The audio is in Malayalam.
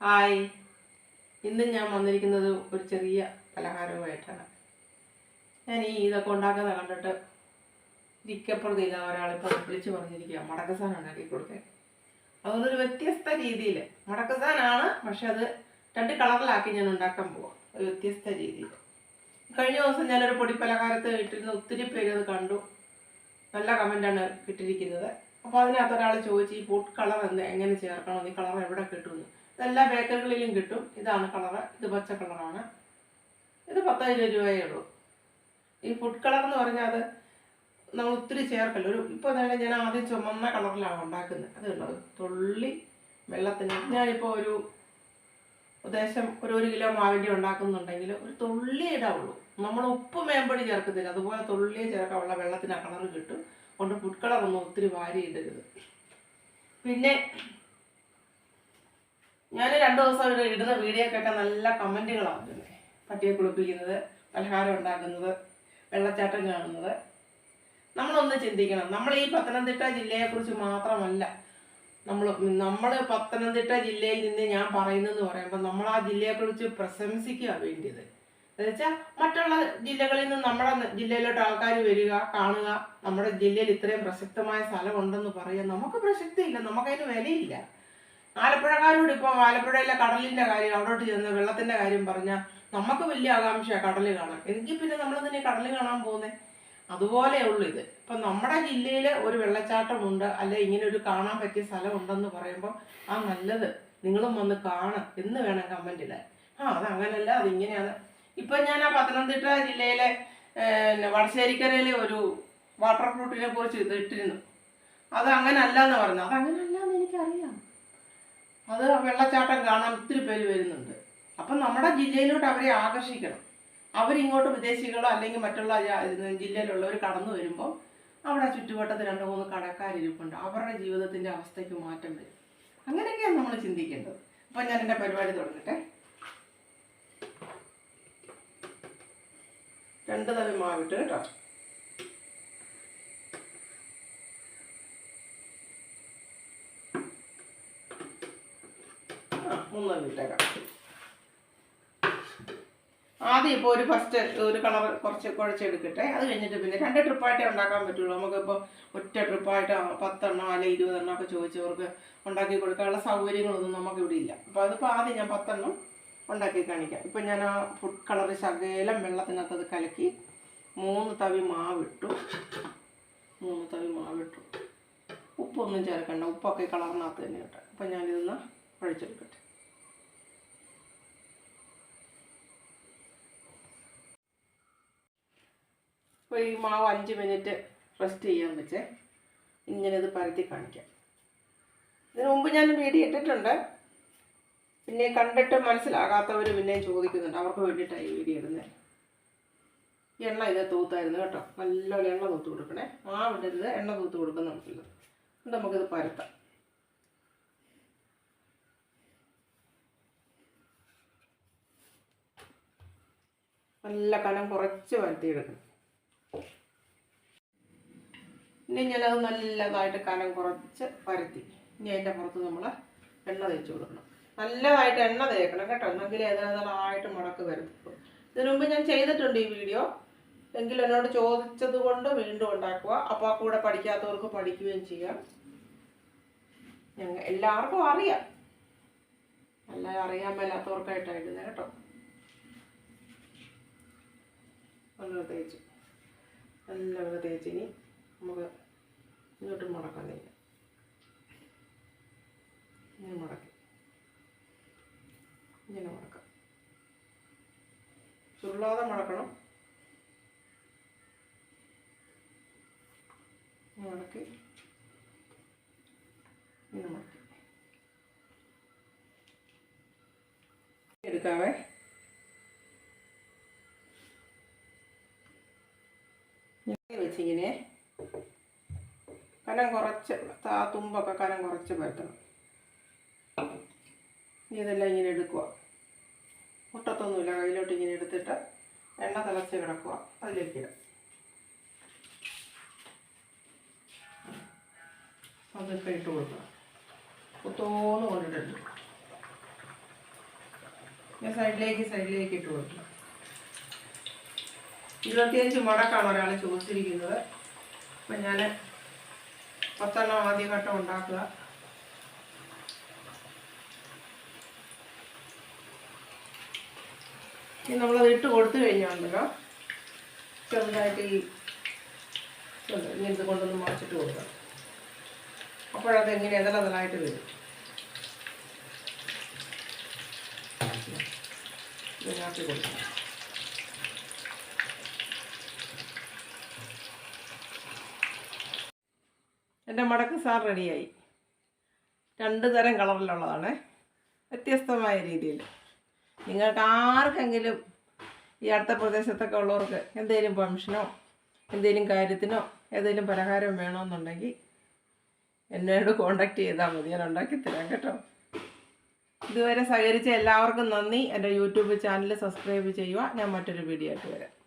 ഹായ്. ഇന്ന് ഞാൻ വന്നിരിക്കുന്നത് ഒരു ചെറിയ പലഹാരവുമായിട്ടാണ്. ഞാൻ ഈ ഇതൊക്കെ ഉണ്ടാക്കുന്ന കണ്ടിട്ട് ഇരിക്കപ്പുറത്തില്ല ഒരാളിപ്പോൾ വിളിച്ച് പറഞ്ഞിരിക്കുക മടക്കസാൻ ഉണ്ടാക്കി കൊടുക്കാൻ അതൊന്നൊരു വ്യത്യസ്ത രീതിയിൽ മടക്കസാനാണ് പക്ഷെ അത് രണ്ട് കളറിലാക്കി ഞാൻ ഉണ്ടാക്കാൻ പോവാം. ഒരു വ്യത്യസ്ത രീതിയിൽ കഴിഞ്ഞ ദിവസം ഞാനൊരു പൊടി പലഹാരത്ത് ഇട്ടിരുന്ന ഒത്തിരി പേര് അത് കണ്ടു. നല്ല കമന്റാണ് കിട്ടിയിരിക്കുന്നത്. അപ്പോൾ അതിനകത്ത് ഒരാൾ ചോദിച്ചു ഈ ഫുഡ് കളർ എന്ത്? എങ്ങനെ ചേർക്കണം? ഈ കളർ എവിടെ കിട്ടുമെന്ന്. ഇതെല്ലാ ബേക്കറികളിലും കിട്ടും. ഇതാണ് കളറ് ഇത് പച്ച കളറാണ് ഇത് പത്തഞ്ച് രൂപയേ ഉള്ളൂ. ഈ ഫുഡ് കളർ എന്ന് പറഞ്ഞാൽ അത് നമ്മൾ ഒത്തിരി ചേർക്കല്ല. ഒരു ഇപ്പോൾ തന്നെ ഞാൻ ആദ്യം ചുമന്ന കളറിലാണ് ഉണ്ടാക്കുന്നത്. അത് ഉള്ളത് തുള്ളി വെള്ളത്തിന് ഞാനിപ്പോൾ ഒരു ഉദ്ദേശം ഒരു ഒരു കിലോ മാവിന്റെ ഉണ്ടാക്കുന്നുണ്ടെങ്കിൽ ഒരു തുള്ളി ഇടാവുള്ളൂ നമ്മൾ ഉപ്പ് മേമ്പടി ചേർക്കുന്നില്ല. അതുപോലെ തുള്ളിയെ ചേർക്കാനുള്ള വെള്ളത്തിന് ആ കളർ കിട്ടും. അതുകൊണ്ട് ഫുഡ് കളറൊന്നും ഒത്തിരി വാരി ഇടരുത്. പിന്നെ ഞാൻ രണ്ട് ദിവസം ഇടുന്ന ഇടുന്ന വീഡിയോക്കൊക്കെ നല്ല കമന്റുകളാണ് പട്ടിയെ കുളിപ്പിക്കുന്നത് പലഹാരം ഉണ്ടാക്കുന്നത് വെള്ളച്ചാട്ടം കാണുന്നത്. നമ്മളൊന്ന് ചിന്തിക്കണം. നമ്മൾ ഈ പത്തനംതിട്ട ജില്ലയെ കുറിച്ച് മാത്രമല്ല നമ്മൾ നമ്മൾ പത്തനംതിട്ട ജില്ലയിൽ നിന്ന് ഞാൻ പറയുന്നതെന്ന് പറയുമ്പോൾ നമ്മൾ ആ ജില്ലയെ കുറിച്ച് പ്രശംസിക്കുക വേണ്ടിയത്. എന്നുവെച്ചാൽ മറ്റുള്ള ജില്ലകളിൽ നിന്ന് നമ്മുടെ ജില്ലയിലോട്ട് ആൾക്കാർ വരിക കാണുക നമ്മുടെ ജില്ലയിൽ ഇത്രയും പ്രസക്തമായ സ്ഥലമുണ്ടെന്ന് പറയുക നമുക്ക് പ്രസക്തിയില്ല നമുക്കതിന് വിലയില്ല. ആലപ്പുഴക്കാരോട് ഇപ്പം ആലപ്പുഴയിലെ കടലിന്റെ കാര്യം അവിടോട്ട് ചെന്ന് വെള്ളത്തിന്റെ കാര്യം പറഞ്ഞ നമുക്ക് വലിയ ആകാംക്ഷയാണ് കടൽ കാണാൻ. എങ്കിൽ പിന്നെ നമ്മൾ തന്നെ കടൽ കാണാൻ പോകുന്നത് അതുപോലെ ഉള്ളു ഇത്. ഇപ്പം നമ്മുടെ ജില്ലയിൽ ഒരു വെള്ളച്ചാട്ടമുണ്ട് അല്ലെ ഇങ്ങനെ ഒരു കാണാൻ പറ്റിയ സ്ഥലം ഉണ്ടെന്ന് പറയുമ്പോൾ ആ നല്ലത് നിങ്ങളും വന്ന് കാണും എന്ന് വേണം കമന്റിൽ ആ അത് അങ്ങനല്ല അതിങ്ങനെയാണ്. ഇപ്പം ഞാൻ ആ പത്തനംതിട്ട ജില്ലയിലെ വടശ്ശേരിക്കരയിലെ ഒരു വാട്ടർ ഫ്രൂട്ടിനെ കുറിച്ച് ഇത് ഇട്ടിരുന്നു. അത് അങ്ങനല്ല എന്ന് പറഞ്ഞു. അത് എനിക്കറിയാം അത് വെള്ളച്ചാട്ടം കാണാൻ ഒത്തിരി പേര് വരുന്നുണ്ട്. അപ്പം നമ്മുടെ ജില്ലയിലോട്ട് അവരെ ആകർഷിക്കണം. അവരിങ്ങോട്ട് വിദേശികളോ അല്ലെങ്കിൽ മറ്റുള്ള ജില്ലയിലുള്ളവർ കടന്നു വരുമ്പോൾ അവിടെ ചുറ്റുവട്ടത്ത് രണ്ട് മൂന്ന് കടക്കാരിരിപ്പുണ്ട് അവരുടെ ജീവിതത്തിന്റെ അവസ്ഥയ്ക്ക് മാറ്റം വരും. അങ്ങനെയൊക്കെയാണ് നമ്മൾ ചിന്തിക്കേണ്ടത്. അപ്പം ഞാൻ എന്റെ പരിപാടി തുടങ്ങട്ടെ. രണ്ട് തവി മാവിട്ട് കേട്ടോ. മൂന്ന് ഇട്ടേക്കാം. ആദ്യം ഇപ്പോൾ ഒരു ഫസ്റ്റ് ഒരു കളർ കുറച്ച് കുഴച്ചെടുക്കട്ടെ. അത് കഴിഞ്ഞിട്ട് പിന്നെ രണ്ട് ട്രിപ്പായിട്ടേ ഉണ്ടാക്കാൻ പറ്റുള്ളൂ. നമുക്കിപ്പോൾ ഒറ്റ ട്രിപ്പായിട്ട് പത്തെണ്ണോ അല്ലെങ്കിൽ ഇരുപതെണ്ണോ ഒക്കെ ചോദിച്ചവർക്ക് ഉണ്ടാക്കി കൊടുക്കാനുള്ള സൗകര്യങ്ങളൊന്നും നമുക്ക് ഇവിടെ ഇല്ല. അപ്പോൾ അതിപ്പോൾ ആദ്യം ഞാൻ പത്തെണ്ണം ഉണ്ടാക്കി കാണിക്കാം. ഇപ്പം ഞാൻ ആ ഫുഡ് കളർ ശകലം വെള്ളത്തിനകത്ത് അത് കലക്കി മൂന്ന് തവി മാവിട്ടു. മൂന്ന് തവി മാവിട്ടു. ഉപ്പൊന്നും ചേർക്കണ്ട. ഉപ്പൊക്കെ കളറിനകത്ത് തന്നെ ഇട്ടെ. അപ്പം ഞാനിതൊന്ന് കുഴച്ചെടുക്കട്ടെ അപ്പോൾ ഈ മാവ് അഞ്ച് മിനിറ്റ് റെസ്റ്റ് ചെയ്യാൻ വെച്ചേ. ഇങ്ങനെ ഇത് പരത്തി കാണിക്കാം. ഇതിനു മുമ്പ് ഞാൻ വീഡിയോ ഇട്ടിട്ടുണ്ട്. പിന്നെ കണ്ടിട്ട് മനസ്സിലാകാത്തവർ പിന്നെയും ചോദിക്കുന്നുണ്ട്. അവർക്ക് വേണ്ടിയിട്ടാണ് ഈ വീഡിയോ ഇടുന്നത് എണ്ണ ഇത് തൂത്തായിരുന്നു കേട്ടോ. നല്ലോണം എണ്ണ തൂത്ത് കൊടുക്കണേ. ആ വിടരുത് എണ്ണ തൂത്ത് കൊടുക്കുന്ന നമുക്കില്ല നമുക്കിത് പരത്താം. നല്ല കനം കുറച്ച് വരുത്തിയെടുക്കണം ഇനി ഞാനത് നല്ലതായിട്ട് കനം കുറച്ച് പരത്തി ഇനി അതിന്റെ പുറത്ത് നമ്മൾ എണ്ണ തേച്ച് കൊടുക്കണം. നല്ലതായിട്ട് എണ്ണ തേക്കണം കേട്ടോ. എന്നെങ്കിലേ അതിനകത്തായിട്ട് മുടക്ക് വരത്തുള്ളൂ. ഇതിനു മുമ്പ് ഞാൻ ചെയ്തിട്ടുണ്ട് ഈ വീഡിയോ. എങ്കിലും എന്നോട് ചോദിച്ചത് കൊണ്ട് വീണ്ടും ഉണ്ടാക്കുക. അപ്പോൾ ആ കൂടെ പഠിക്കാത്തവർക്ക് പഠിക്കുകയും ചെയ്യാം. ഞങ്ങൾ എല്ലാവർക്കും അറിയാം. അല്ലാതെ അറിയാൻ മേലാത്തവർക്കായിട്ടായിരുന്നു കേട്ടോ. നല്ല തേച്ച്. നല്ല തേച്ച് ഇനി നമുക്ക് ഇങ്ങോട്ട് മുടക്കാൻ കഴിയും ഇങ്ങനെ മുടക്കി. ഇങ്ങനെ മുടക്കാം. ചുരുളാതെ മുടക്കണം. മുടക്കി. ഇങ്ങനെ മുടക്കി. എടുക്കാവേ. വെച്ചിങ്ങനെ കനം കുറച്ച് താ തുമ്പൊക്കെ കനം കുറച്ച് പരത്തണം. ഇതെല്ലാം ഇങ്ങനെ എടുക്കുക. മുട്ടത്തൊന്നുമില്ല കയ്യിലോട്ട് ഇങ്ങനെ എടുത്തിട്ട് എണ്ണ തിളച്ച് കിടക്കുക. അതിലേക്ക് ഇടാം. അതൊക്കെ ഇട്ട് കൊടുക്കണം. കുത്തോന്ന് കൊണ്ടിട്ടുണ്ട് സൈഡിലേക്ക് സൈഡിലേക്ക് ഇട്ട് കൊടുക്കണം. ഇരുപത്തിയഞ്ച് മുടക്കാണ് ഒരാൾ ചോദിച്ചിരിക്കുന്നത്. അപ്പം ഞാൻ പത്തെണ്ണം ആദ്യഘട്ടം ഉണ്ടാക്കുക. ഇനി നമ്മളത് ഇട്ട് കൊടുത്തു കഴിഞ്ഞാണല്ലോ ചെറുതായിട്ട് ഈ ഇത് കൊണ്ടൊന്ന് മറിച്ചിട്ട് കൊടുക്കണം അപ്പോഴത് എങ്ങനെ എതളതലായിട്ട് വരും. ഇതിനകത്ത് കൊടുക്കണം എന്റെ മടക്ക് സാർ റെഡിയായി. രണ്ട് തരം കളറിലുള്ളതാണ്. വ്യത്യസ്തമായ രീതിയിൽ. നിങ്ങൾക്ക് ആർക്കെങ്കിലും ഈ അടുത്ത പ്രദേശത്തൊക്കെ ഉള്ളവർക്ക് എന്തെങ്കിലും ഫംഗ്ഷനോ എന്തെങ്കിലും കാര്യത്തിനോ ഏതെങ്കിലും പലഹാരം വേണമെന്നുണ്ടെങ്കിൽ എന്നോട് കോണ്ടാക്ട് ചെയ്താൽ മതി. ഞാൻ ഉണ്ടാക്കി തരാം കേട്ടോ. ഇതുവരെ സഹകരിച്ച എല്ലാവർക്കും നന്ദി. എന്റെ യൂട്യൂബ് ചാനൽ സബ്സ്ക്രൈബ് ചെയ്യുക. ഞാൻ മറ്റൊരു വീഡിയോ ആയിട്ട് വരാം.